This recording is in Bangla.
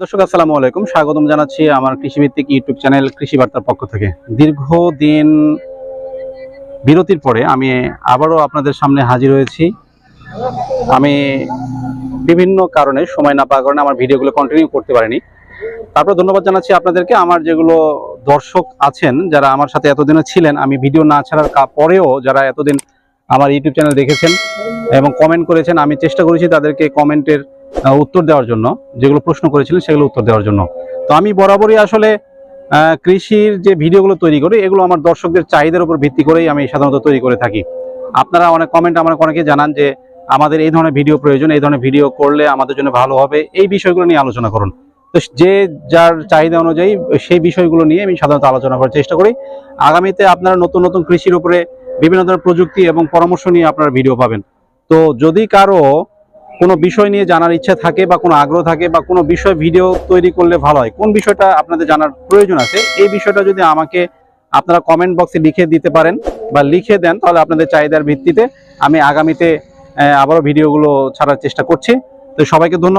দর্শক, আসসালামু আলাইকুম। স্বাগতম জানাচ্ছি আমার কৃষিভিত্তিক ইউটিউব চ্যানেল কৃষি বার্তার পক্ষ থেকে। দীর্ঘদিন বিরতির পরে আমি আবারও আপনাদের সামনে হাজির হয়েছি। আমি বিভিন্ন কারণে সময় না পাওয়ার কারণে আমার ভিডিওগুলো কন্টিনিউ করতে পারিনি। তারপর ধন্যবাদ জানাচ্ছি আপনাদেরকে। আমার যেগুলো দর্শক আছেন, যারা আমার সাথে এতদিনে ছিলেন, আমি ভিডিও না ছাড়ার পরেও যারা এতদিন আমার ইউটিউব চ্যানেল দেখেছেন এবং কমেন্ট করেছেন, আমি চেষ্টা করেছি তাদেরকে কমেন্টের উত্তর দেওয়ার জন্য, যেগুলো প্রশ্ন করেছিলেন সেগুলো উত্তর দেওয়ার জন্য। তো আমি বরাবরই আসলে কৃষির যে ভিডিওগুলো তৈরি করি, এগুলো আমার দর্শকদের চাহিদার উপর ভিত্তি করেই আমি সাধারণত তৈরি করে থাকি। আপনারা অনেক কমেন্ট আমার অনেকে জানান যে আমাদের এই ধরনের ভিডিও প্রয়োজন, এই ধরনের ভিডিও করলে আমাদের জন্য ভালো হবে, এই বিষয়গুলো নিয়ে আলোচনা করুন। তো যে যার চাহিদা অনুযায়ী সেই বিষয়গুলো নিয়ে আমি সাধারণত আলোচনা করার চেষ্টা করি। আগামীতে আপনারা নতুন নতুন কৃষির উপরে বিভিন্ন ধরনের প্রযুক্তি এবং পরামর্শ নিয়ে আপনারা ভিডিও পাবেন। তো যদি কারও কোনো বিষয় নিয়ে জানার ইচ্ছা থাকে বা কোনো আগ্রহ থাকে বা কোনো বিষয় ভিডিও তৈরি করলে ভালো হয়, কোন বিষয়টা আপনাদের জানার প্রয়োজন আছে, এই বিষয়টা যদি আমাকে আপনারা কমেন্ট বক্সে লিখে দিতে পারেন বা লিখে দেন, তাহলে আপনাদের চাহিদার ভিত্তিতে আমি আগামীতে আবারও ভিডিওগুলো ছাড়ার চেষ্টা করছি। তো সবাইকে ধন্যবাদ।